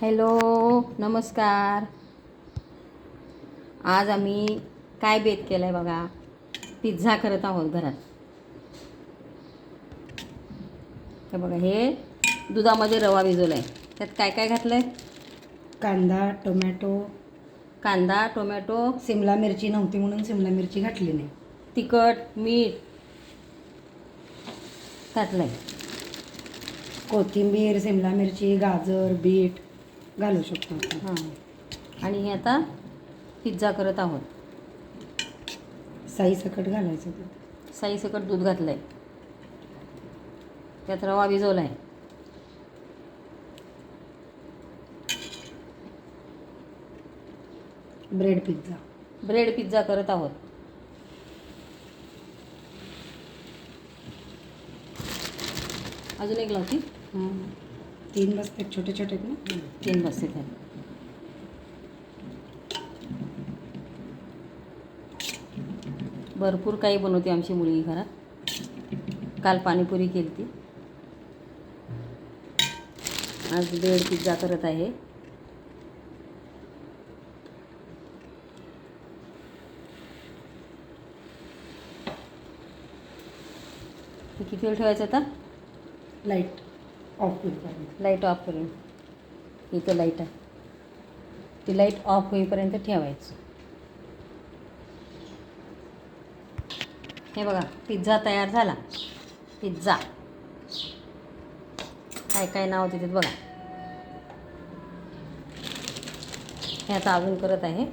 Hello नमस्कार. आज आम्ही काय बेत केलं आहे बघा? पिझ्झा करत आहोत घरात. हे बघा हे दुधामध्ये रवा भिजवला आहे त्यात काय काय घातलं आहे कांदा टोमॅटो. कांदा टोमॅटो. सिमला मिरची नव्हती म्हणून सिमला मिरची घातली नाही. तिखट मीठ घातलं आहे कोथिंबीर सिमला मिरची गाजर बीट. घालू शकतो हां. आणि हे आता पिझ्झा करत आहोत. साई सकट घालायचं ते. साईसकट दूध घातलं आहे त्यात रवा भिजवला आहे ब्रेड पिझ्झा. ब्रेड पिझ्झा करत आहोत. अजून एक लावती. हां तीन बसते छोटे छोटे आहेत ना? तीन बसते त्यात भरपूर काही बनवते आमची मुलगी घरात. काल पाणीपुरी केली ती. आज ब्रेड पिझ्झा करत आहे. हे किती वेळ ठेवायचं आता? लाइट. ऑफ होईपर्यंत लाइट ऑफ करून. इथं लाइट आहे. ती लाइट ऑफ होईपर्यंत ठेवायचं. हे बघा पिझ्झा तयार झाला. पिझ्झा काय काय नाव तिथे बघा. हे आता अजून करत आहे.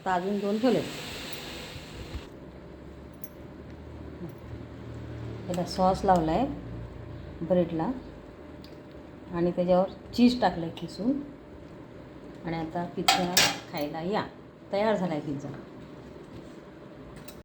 आता अजून दोन ठेवले त्याला सॉस लावला आहे ब्रेडला. आणि त्याच्यावर चीज टाकलं आहे किसून. आणि आता पिझ्झा खायला या. तयार झाला आहे पिझ्झा.